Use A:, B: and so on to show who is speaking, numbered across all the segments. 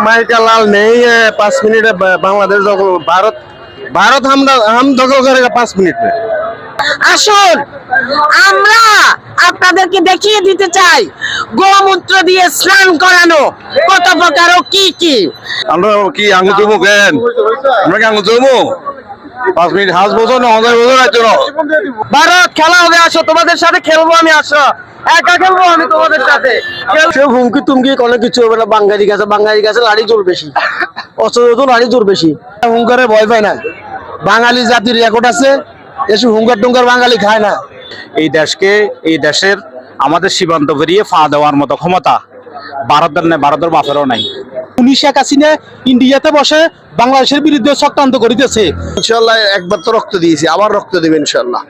A: Mica लाल नहीं है पाँच मिनट है ब- बांग्लादेश दखल भारत भारत हम हम दखल करेगा पाँच मिनट में
B: আসুন আমরা আপনাদেরকে দেখিয়ে দিতে চাই গোমূত্র দিয়ে স্নান করানো কত প্রকার ও কি কি
A: আমরা কি আঙুল দেবো কেন আমরা কি আঙুল দেবো পাঁচ মিনিট হাঁস বছর না হাজার বছর আছে না
B: ভারত খেলা হবে আসো তোমাদের সাথে খেলব আমি আসো। একা খেলব আমি তোমাদের সাথে।
C: সে হুমকি তুমকি কোনো কিছু হবে না বাঙালি কাছে বাঙালি কাছে লাড়ি জোর বেশি। অস্ত্র লাড়ি জোর বেশি। হুঙ্কারে ভয় পায় না। বাঙালি জাতির রেকর্ড আছে এসব হুঙ্কার টুঙ্কার বাঙালি খায় না।
D: এই দেশকে এই দেশের আমাদের সীমান্ত পেরিয়ে ফা দেওয়ার মতো ক্ষমতা ভারতের নেই ভারতের বাপেরও নাই।
C: উনি শেখ হাসিনা ইন্ডিয়াতে বসে বাংলাদেশের বিরুদ্ধে চক্রান্ত করিতেছে।
A: ইনশাল্লাহ একবার তো রক্ত দিয়েছি আবার রক্ত দেবে ইনশাল্লাহ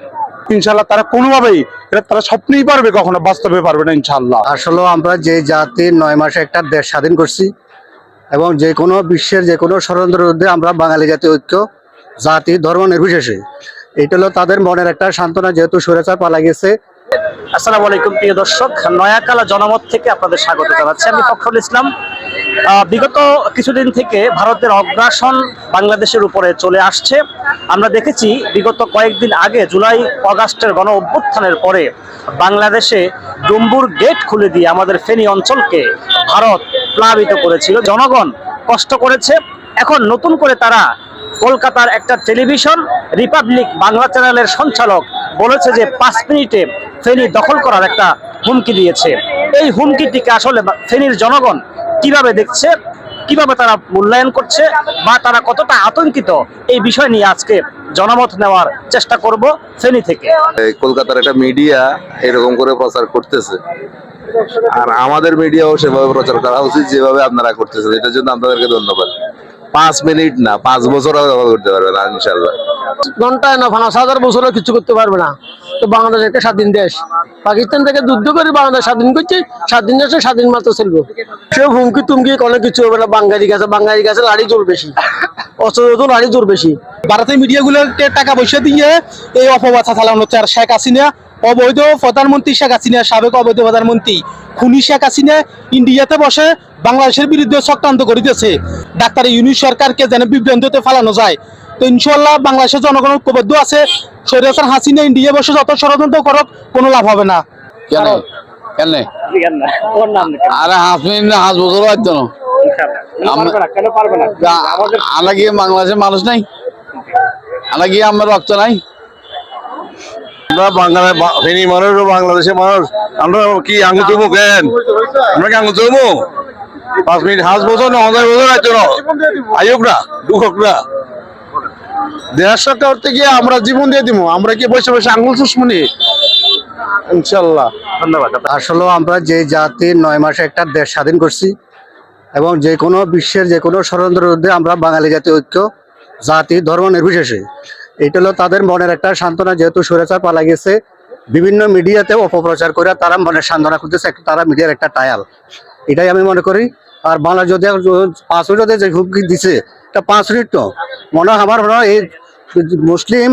D: ইনশাল্লাহ তারা কোনোভাবেই এটা তারা স্বপ্নেই পারবে কখনো বাস্তবে পারবে না ইনশাল্লাহ
C: আসলে আমরা যে জাতি নয় মাসে একটা দেশ স্বাধীন করছি এবং যে কোনো বিশ্বের যে কোনো ষড়যন্ত্রের বিরুদ্ধে আমরা বাঙালি জাতি ঐক্য জাতি ধর্ম নির্বিশেষে। এটা হলো তাদের মনের একটা সান্ত্বনা যেহেতু সুরেচার পালা গেছে।
D: আসসালামু আলাইকুম প্রিয় দর্শক। নয়াকালা জনমত থেকে আপনাদের স্বাগত জানাচ্ছি। আমি ফখরুল ইসলাম বিগত কিছুদিন থেকে ভারতের অগ্রাসন বাংলাদেশের উপরে চলে আসছে। আমরা দেখেছি বিগত কয়েকদিন আগে জুলাই অগাস্টের গণ অভ্যুত্থানের পরে বাংলাদেশে ডুম্বুর গেট খুলে দিয়ে আমাদের ফেনী অঞ্চলকে ভারত প্লাবিত করেছিল। জনগণ কষ্ট করেছে। এখন নতুন করে তারা কলকাতার একটা টেলিভিশন রিপাবলিক বাংলা চ্যানেলের সঞ্চালক বলেছে যে পাঁচ মিনিটে ফেনী দখল করার একটা হুমকি দিয়েছে। এই হুমকিটিকে আসলে ফেনীর জনগণ কীভাবে দেখছে, কীভাবে তারা মূল্যায়ন করছে বা তারা কতটা আতঙ্কিত, এই বিষয় নিয়ে আজকে জনমত নেওয়ার চেষ্টা করব ফেনী থেকে।
E: কলকাতার একটা মিডিয়া এরকম করে প্রচার করতেছে। আর আমাদের মিডিয়াও সেভাবে প্রচার করা উচিত, যেভাবে আপনারা করতেছেন। এটার জন্য আপনাদেরকে ধন্যবাদ। পাঁচ মিনিট না, পাঁচ বছর করতে পারবেন ইনশাল্লাহ
C: ঘন্টায় না, পাঁচ হাজার বছরও কিছু করতে পারবে না। তো বাংলাদেশ একটা স্বাধীন দেশ। পাকিস্তান থেকে যুদ্ধ করে বাংলাদেশ স্বাধীন করছে, স্বাধীন দেশে স্বাধীন মাত্র চলবো। সে হুমকি তুমকি কোনো কিছু হবে না, বাঙালি কাছে বাঙালি কাছে লাড়ি জোর বেশি। লাড়ি জোর বেশি। ভারতের মিডিয়াগুলোকে টাকা পয়সা দিয়ে এই চালানো হচ্ছে। আর শেখ হাসিনা, অবৈধ প্রধানমন্ত্রী শেখ হাসিনা, সাবেক অবৈধ প্রধানমন্ত্রী খুনি শেখ হাসিনা ইন্ডিয়াতে বসে বাংলাদেশের বিরুদ্ধে চক্রান্ত করিতেছে ডাক্তার ইউনিট সরকারকে যেন বিভ্রান্তিতে ফালানো যায়। তো ইনশাল্লাহ বাংলাদেশের জনগণ ঐক্যবদ্ধ আছে। সৈরাসার হাসিনা ইন্ডিয়া বসে যত ষড়যন্ত্র করক কোনো লাভ হবে না।
F: কেন? কেন? আরে হাঁস মিনিট বছর হয়তো আমরা কি বাংলাদেশের মানুষ নাই? আমরা কি আমার রক্ত নাই?
A: আমরা বাংলা ফেনী মানুষ বাংলাদেশের মানুষ। আমরা কি আঙুল দেবো কেন? আমরা কি আঙুল পাঁচ মিনিট হাঁস বছর না হাজার বছর আছে না আয়োগ না দুঃখক না। সরকার করতে গিয়ে আমরা জীবন দিয়ে দিব আমরা কি বসে বসে আঙুল সুসমনি ইনশাল্লাহ
D: ধন্যবাদ
C: আসলে আমরা যে জাতি নয় মাসে একটা দেশ স্বাধীন করছি এবং যে কোনো বিশ্বের যে কোনো ষড়যন্ত্রের বিরুদ্ধে আমরা বাঙালি জাতি ঐক্য জাতি ধর্ম নির্বিশেষে। এটা হলো তাদের মনের একটা সান্ত্বনা যেহেতু সুরেচার পালা গেছে বিভিন্ন মিডিয়াতে অপপ্রচার করে তারা মনের সান্ত্বনা খুঁজতেছে একটা- তারা মিডিয়ার একটা টায়াল। এটাই আমি মনে করি। আর বাংলা যদি পাঁচ মিনিটে যে হুমকি দিছে এটা পাঁচ মিনিট তো। মনে হয় আমার এই মুসলিম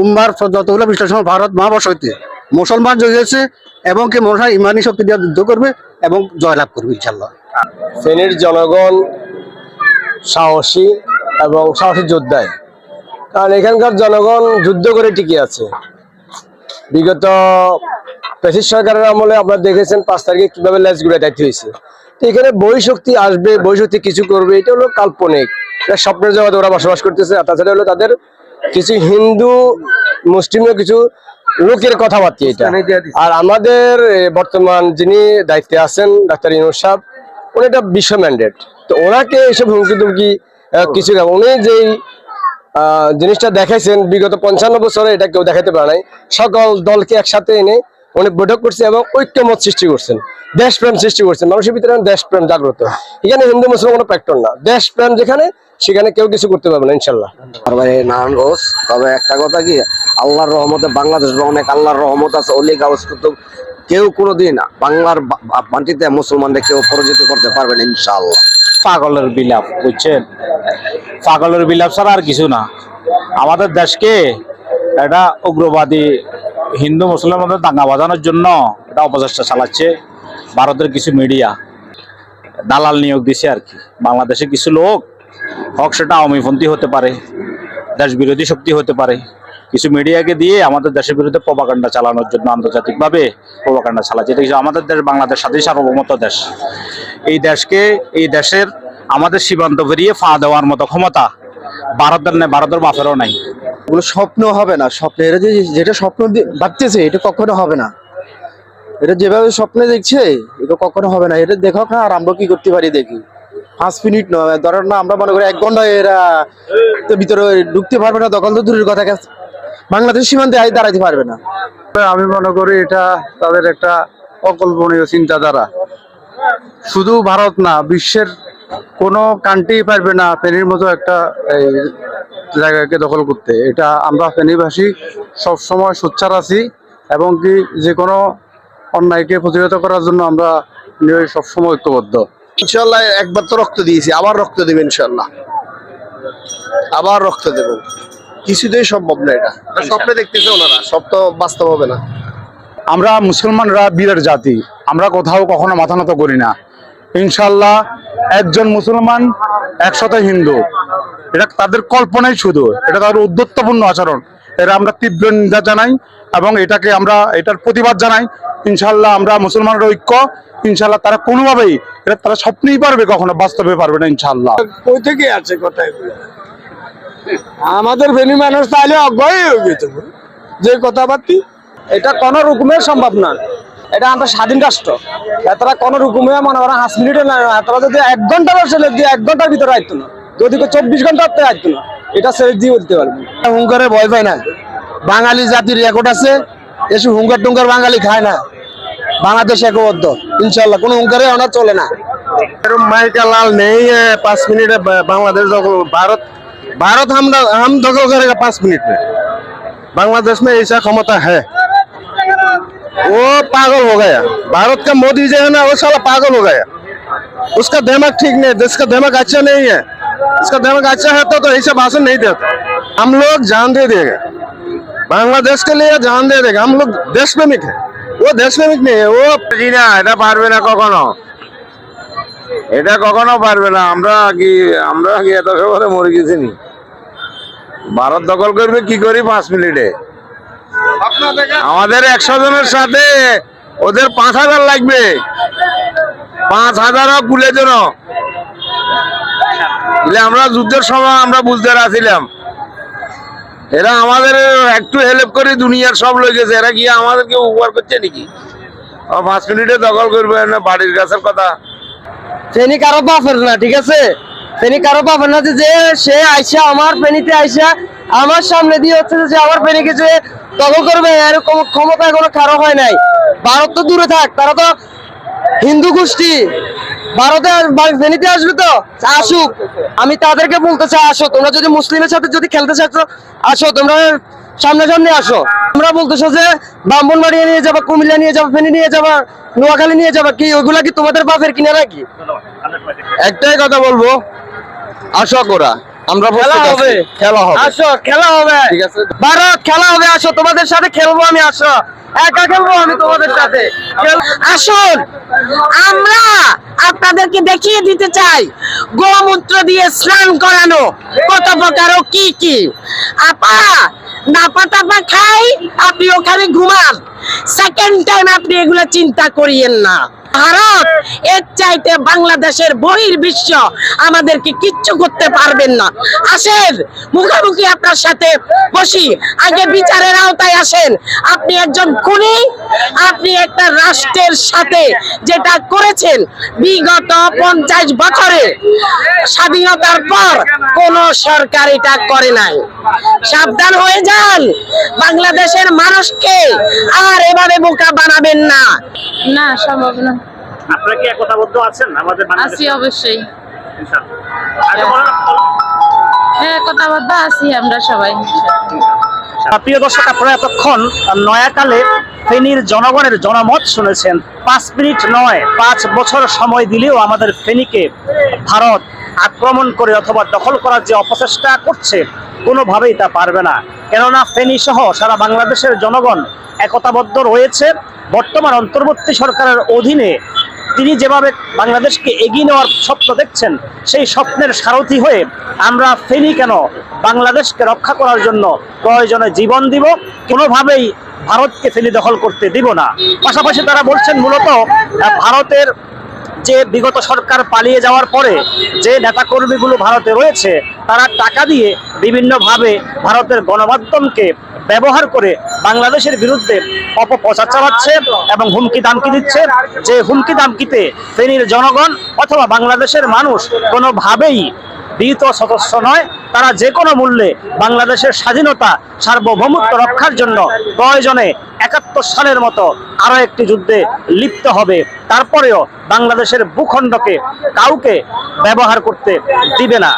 C: উম্মার যতগুলো বিশ্লেষণ ভারত মহাবর্ষ হইতে। মুসলমান জয় হয়েছে এবং কি মনে হয় ইমানি শক্তি দিয়ে যুদ্ধ করবে এবং জয়লাভ করবে ইনশাল্লাহ
A: ফেনীর জনগণ সাহসী এবং সাহসী যোদ্ধায়। কারণ এখানকার জনগণ যুদ্ধ করে টিকে আছে। বিগত পেশিস সরকারের আমলে আপনারা দেখেছেন পাঁচ তারিখে কীভাবে লেজ গুড়ে দায়িত্ব হয়েছে। তো এখানে বই শক্তি আসবে বই শক্তি কিছু করবে এটা হলো কাল্পনিক। এটা স্বপ্নের জগতে ওরা বসবাস করতেছে আর তাছাড়া হলো তাদের কিছু হিন্দু মুসলিমের কিছু লোকের কথাবার্তা এটা। আর আমাদের বর্তমান যিনি দায়িত্বে আছেন ডাক্তার ইনুর সাহেব উনি একটা বিশ্ব ম্যান্ডেট। তো ওনাকে এসব হুমকি আহ, কিছু না। উনি যেই আহ, জিনিসটা দেখাইছেন বিগত পঞ্চান্ন বছরে এটা কেউ দেখাতে পারে নাই। সকল দলকে একসাথে এনে উনি বৈঠক করছে এবং ঐক্যমত সৃষ্টি করছেন। দেশপ্রেম সৃষ্টি করছেন। মানুষের ভিতরে দেশপ্রেম জাগ্রত। এখানে হিন্দু মুসলিম কোনো ফ্যাক্টর না। দেশপ্রেম যেখানে সেখানে কেউ কিছু করতে পারবে না ইনশাল্লাহ
G: আর ভাই নারায়ণ ঘোষ তবে একটা কথা কি আল্লাহর রহমতে বাংলাদেশ অনেক আল্লাহর রহমত আছে অলি কাগজ কিন্তু কেউ কোনোদিন বাংলার মাটিতে মুসলমানদের কেউ পরাজিত করতে পারবে না ইনশাল্লাহ
D: পাগলের বিলাপ বুঝছেন? পাগলের বিলাপ ছাড়া আর কিছু না। আমাদের দেশকে এটা উগ্রবাদী হিন্দু মুসলমানদের দাঙ্গা বাজানোর জন্য এটা অপচেষ্টা চালাচ্ছে ভারতের কিছু মিডিয়া দালাল নিয়োগ দিছে আর কি। বাংলাদেশে কিছু লোক হক সেটা আওয়ামীপন্থী হতে পারে দেশ বিরোধী শক্তি হতে পারে, কিছু মিডিয়াকে দিয়ে আমাদের দেশের বিরুদ্ধে প্রপাকাণ্ডা চালানোর জন্য আন্তর্জাতিকভাবে প্রপাকাণ্ডা চালাচ্ছে। এটা আমাদের দেশ? বাংলাদেশ স্বাধীন সার্বভৌমত্ব দেশ। এই দেশকে, এই দেশের আমাদের সীমান্ত পেরিয়ে ফা দেওয়ার মতো ক্ষমতা ভারতের নেই ভারতের বাপেরও নাই।
H: ওগুলো স্বপ্ন হবে না স্বপ্ন এরা যে যেটা স্বপ্ন ভাবতেছে এটা কখনো হবে না। এটা যেভাবে স্বপ্নে দেখছে এটা কখনো হবে না। এটা দেখো না আর আমরা কি করতে পারি দেখি। পাঁচ মিনিট নয় ধরো না আমরা মনে করি এক ঘণ্টা এরা তো ভিতরে ঢুকতে পারবে না তখন তো দূরের কথা। বাংলাদেশ সীমান্তে আই দাঁড়াতে পারবে না।
I: আমি মনে করি এটা তাদের একটা অকল্পনীয় চিন্তাধারা। শুধু ভারত না বিশ্বের কোনো কান্ট্রি পারবে না ফেনীর মতো একটা এই জায়গাকে দখল করতে। এটা আমরা ফেনীবাসী সবসময় সোচ্চার আছি এবং কি যে কোনো অন্যায়কে প্রতিহত করার জন্য আমরা নিয়ে সবসময় ঐক্যবদ্ধ।
H: ইনশাল্লাহ একবার তো রক্ত দিয়েছি আবার রক্ত দেবে ইনশাল্লাহ আবার রক্ত দেব। কিছুতেই সম্ভব না এটা। এটা স্বপ্নে দেখতেছে ওনারা সব তো বাস্তব হবে না।
I: আমরা মুসলমানরা বীরের জাতি আমরা কোথাও কখনো মাথা নত করি না। ইনশাল্লাহ একজন মুসলমান, একসাথে হিন্দু। এটা তাদের কল্পনাই শুধু। এটা তাদের উদ্যত্তপূর্ণ আচরণ। এটা আমরা তীব্র নিন্দা জানাই এবং এটাকে আমরা, এটার প্রতিবাদ জানাই। ইনশাল্লাহ আমরা মুসলমানের ঐক্য ইনশাল্লাহ তারা কোনোভাবেই এটা তারা স্বপ্নেই পারবে কখনো, বাস্তবে পারবে না ইনশাল্লাহ
J: কই থেকে আছে কথায় আমাদের ফেনি মানুষ তাহলে অজ্ঞই হয়ে গেছে যে কথাবার্তি, এটা কোন রকমের সম্ভব না। এটা আমরা স্বাধীন রাষ্ট্র এতটা কোন রকমে মনে করেন পাঁচ মিনিটে না এতটা যদি এক ঘন্টা বসে দিয়ে এক ঘন্টার ভিতরে আসতো না যদি কেউ চব্বিশ ঘন্টা হতে আসতো না এটা ছেড়ে দিয়ে দিতে পারবে হুঙ্গারে ভয় পায় না বাঙালি জাতির রেকর্ড আছে এসব হুঙ্গার টুঙ্গার বাঙালি খায় না বাংলাদেশ একবদ্ধ ইনশাল্লাহ কোনো হুঙ্গারে ওনার চলে না माइका लाल नहीं है पाँच मिनट है ब- बांग्लादेश दखल भारत भारत हम हम दखल करेगा पाँच मिनट में बांग्लादेश में ऐसा क्षमता है वो पागल हो गया भारत का मोदी जो है ना वो साला पागल हो गया उसका दिमाग ठीक नहीं है देश का दिमाग अच्छा नहीं है इसका दिमाग अच्छा है तो, तो ऐसा भाषण नहीं देता हम लोग जान दे देंगे बांग्लादेश के लिए जान दे देगा हम लोग देश प्रेमिक है वो देश प्रेमिक नहीं है वो जी ना এটা পারবে না কখনো এটা কখনো পারবে না আমরা কি আমরা কি এত ব্যাপারে মরে গেছি নি ভারত দখল করবে কি করি পাঁচ মিনিটে আমাদের একশো জনের সাথে ওদের পাঁচ হাজার লাগবে। পাঁচ হাজারও কুলে জন আমরা যুদ্ধের সময় আমরা বুঝতে রাছিলাম এরা আমাদের একটু হেল্প করে দুনিয়ার সব লই গেছে। এরা কি আমাদেরকে উপকার করছে নাকি? পাঁচ মিনিটে দখল করবে না বাড়ির গাছের কথা। ফেনি কারও বাপের না ঠিক আছে? ফেনি কারও বাপের না যে যে সে আইসা আমার ফেনিতে আইসা আমার সামনে দিয়ে হচ্ছে যে আমার ফেনিকে যে দখল করবে এরকম ক্ষমতা এখনও কারও হয় নাই। ভারত তো দূরে থাক, তারা তো হিন্দু গোষ্ঠী। ভারতে ফেনীতে আসবে তো? আসুক। আমি তাদেরকে বলতে চাই, আসো। তোমরা যদি মুসলিমের সাথে যদি খেলতে চাচ্ছ, আসো। তোমরা সামনে আসো। তোমরা বলতেছো যে ব্রাহ্মণবাড়ি নিয়ে যাবা, কুমিল্লা নিয়ে যাবা, ফেনী নিয়ে যাবা, নোয়াখালী নিয়ে যাবা কি? ওইগুলা কি তোমাদের বাপের কিনা নাকি? একটাই কথা বলব, আসো কোরা আমরা খেলা হবে। খেলা হবে। আসো খেলা হবে। ঠিক আছে। ভারত খেলা হবে। আসো তোমাদের সাথে খেলব আমি আসো। একা খেলব আমি তোমাদের সাথে।
B: আসুন। আমরা আপনাদেরকে দেখিয়ে দিতে চাই গোমূত্র দিয়ে স্নান করানো। কত প্রকার ও কি কি? আপা নাপা টাপা খাই আপনি ওখানে ঘুমান। সেকেন্ড টাইম আপনি এগুলো চিন্তা করিয়েন না। ভারত এর চাইতে বাংলাদেশের বহির বিশ্ব আমাদেরকে কিচ্ছু করতে পারবেন না। আসেন, মুখোমুখি আপনার সাথে বসি। আগে বিচারের আওতায় আসেন। আপনি একজন খুনি, আপনি একটা রাষ্ট্রের সাথে যেটা করেছেন বিগত পঞ্চাশ বছরে। স্বাধীনতার পর কোন সরকার এটা করে নাই। সাবধান হয়ে যান। বাংলাদেশের মানুষকে আর এভাবে বোকা বানাবেন না।
K: না, সম্ভব না।
D: আপনারা কি একতাবদ্ধ আছেন আমাদের
K: আছি অবশ্যই।
D: বলেন,
K: হ্যাঁ কথাবার্তা আছি আমরা সবাই।
D: প্রিয় দর্শক আপনারা এতক্ষণ নয়াকালে ফেনীর জনগণের জনমত শুনেছেন। পাঁচ মিনিট নয় পাঁচ বছর সময় দিলেও আমাদের ফেনীকে ভারত আক্রমণ করে অথবা দখল করার যে অপচেষ্টা করছে কোনোভাবেই তা পারবে না। কেননা ফেনী সহ সারা বাংলাদেশের জনগণ একতাবদ্ধ রয়েছে। বর্তমান অন্তর্বর্তী সরকারের অধীনে তিনি যেভাবে বাংলাদেশকে এগিয়ে নেওয়ার স্বপ্ন দেখছেন, সেই স্বপ্নের সারথি হয়ে আমরা ফেনি কেন বাংলাদেশকে রক্ষা করার জন্য প্রয়োজনে জীবন দিব? কোনোভাবেই ভারতকে ফেনি দখল করতে দিব না। পাশাপাশি তারা বলছেন মূলত ভারতের যে বিগত সরকার পালিয়ে যাওয়ার পরে যে নেতাকর্মীগুলো ভারতে রয়েছে, তারা টাকা দিয়ে বিভিন্নভাবে ভারতের গণমাধ্যমকে ব্যবহার করে বাংলাদেশের বিরুদ্ধে অপপ্রচার চালাচ্ছে এবং হুমকি দামকি দিচ্ছে। যে হুমকি দামকিতে ফেনীর জনগণ অথবা বাংলাদেশের মানুষ কোনোভাবেই বিহিত সদস্য নয়, তারা যে কোনো মূল্যে বাংলাদেশের স্বাধীনতা, সার্বভৌমত্ব রক্ষার জন্য প্রয়োজনে একাত্তর সালের মতো আরও একটি যুদ্ধে লিপ্ত হবে। তারপরেও বাংলাদেশের ভূখণ্ডকে কাউকে ব্যবহার করতে দিবে না।